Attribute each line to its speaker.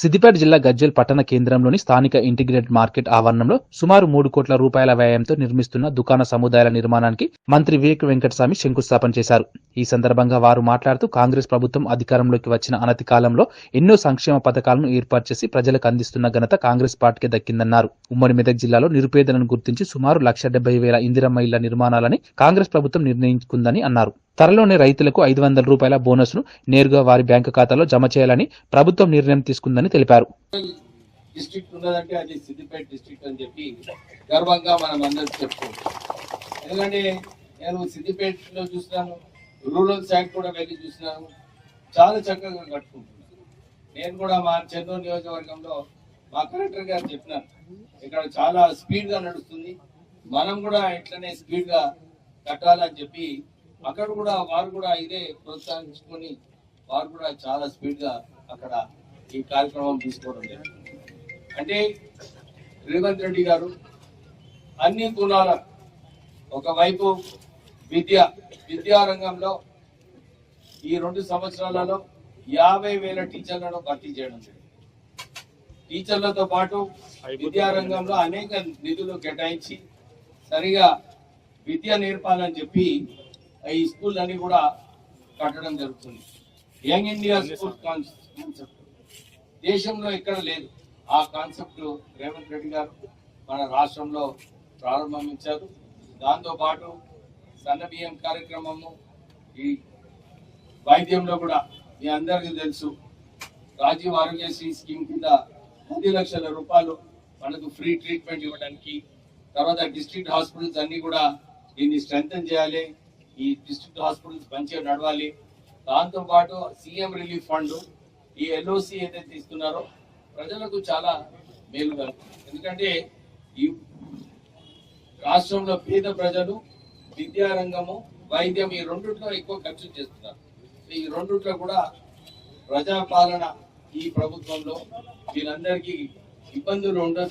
Speaker 1: సిద్దిపేట జిల్లా గజ్జల్ పట్టణ కేంద్రంలోని స్థానిక ఇంటిగ్రేటెడ్ మార్కెట్ ఆవరణంలో సుమారు మూడు కోట్ల రూపాయల వ్యయంతో నిర్మిస్తున్న దుకాణ సముదాయాల నిర్మాణానికి మంత్రి వివేక్ వెంకటస్వామి శంకుస్థాపన చేశారు. ఈ సందర్భంగా వారు మాట్లాడుతూ కాంగ్రెస్ ప్రభుత్వం అధికారంలోకి వచ్చిన అనతి కాలంలో ఎన్నో సంక్షేమ పథకాలను ఏర్పాటు చేసి ప్రజలకు అందిస్తున్న ఘనత కాంగ్రెస్ పార్టీకి దక్కిందన్నారు. ఉమ్మడి మెదక్ జిల్లాలో నిరుపేదలను గుర్తించి సుమారు లక్ష డెబ్బై వేల ఇందిరమ్మ ఇళ్ళ నిర్మాణాలని కాంగ్రెస్ ప్రభుత్వం నిర్ణయించుకుందని అన్నారు. త్వరలోనే రైతులకు ఐదు వందల రూపాయల బోనస్ను నేరుగా వారి బ్యాంకు ఖాతాలో జమ చేయాలని ప్రభుత్వం నిర్ణయం తీసుకుందని తెలిపారు.
Speaker 2: డిస్ట్రిక్ట్ ఉన్నదంటే అది సిద్దిపేట డిస్ట్రిక్ట్ అని చెప్పి గర్వంగా మనం అందరం చెప్పుకోవచ్చు. ఎందుకంటే నేను సిద్దిపేటలో చూసినాను రూరల్ సైడ్ కూడా వెళ్ళి చూసినాను చాలా చక్కగా కట్టుకుంటున్నాను. నేను కూడా మా చెన్నూరు నియోజకవర్గంలో మా కలెక్టర్ గారు చెప్పినాను ఇక్కడ చాలా స్పీడ్గా నడుస్తుంది. మనం కూడా ఇట్లనే స్పీడ్గా కట్టాలని చెప్పి అక్కడ కూడా వారు కూడా ఇదే ప్రోత్సహించుకొని వారు కూడా చాలా స్పీడ్గా అక్కడ ఈ కార్యక్రమం తీసుకోవడం జరిగింది. అంటే రేవంత్ రెడ్డి గారు అన్ని కులాల ఒకవైపు విద్య విద్యా రంగంలో ఈ రెండు సంవత్సరాలలో యాభై వేల టీచర్లను భర్తీ చేయడం జరిగింది. టీచర్లతో పాటు విద్యా రంగంలో అనేక నిధులు కేటాయించి సరిగా విద్య నేర్పాలని చెప్పి ఈ స్కూల్ అన్ని కూడా కట్టడం జరుగుతుంది. Young India school concept. దేశంలో ఎక్కడ లేదు. ఆ కాన్సెప్ట్ రేవంత్ రెడ్డి గారు మన రాష్ట్రంలో ప్రారంభించారు. దాంతోపాటు సన్న బియ్యం కార్యక్రమము ఈ వైద్యంలో కూడా మీ అందరికీ తెలుసు. రాజీవ్ ఆరోగ్యశ్రీ స్కీమ్ కింద పది లక్షల రూపాయలు మనకు ఫ్రీ ట్రీట్మెంట్ ఇవ్వడానికి తర్వాత డిస్ట్రిక్ట్ హాస్పిటల్స్ అన్ని కూడా దీన్ని స్ట్రెంగ్ చేయాలి. ఈ డిస్ట్రిక్ట్ హాస్పిటల్స్ మంచిగా నడవాలి. దాంతో పాటు సీఎం రిలీఫ్ ఫండ్ ఈ ఎల్ఓసి ఏదైతే ఇస్తున్నారో ప్రజలకు చాలా మేలుగా ఎందుకంటే ఈ రాష్ట్రంలో పేద ప్రజలు విద్యారంగము వైద్యం ఈ రెండుట్లో ఎక్కువ ఖర్చు చేస్తున్నారు. ఈ రెండుట్లో కూడా ప్రజాపాలన ఈ ప్రభుత్వంలో వీళ్ళందరికీ ఇబ్బందులు ఉండదు.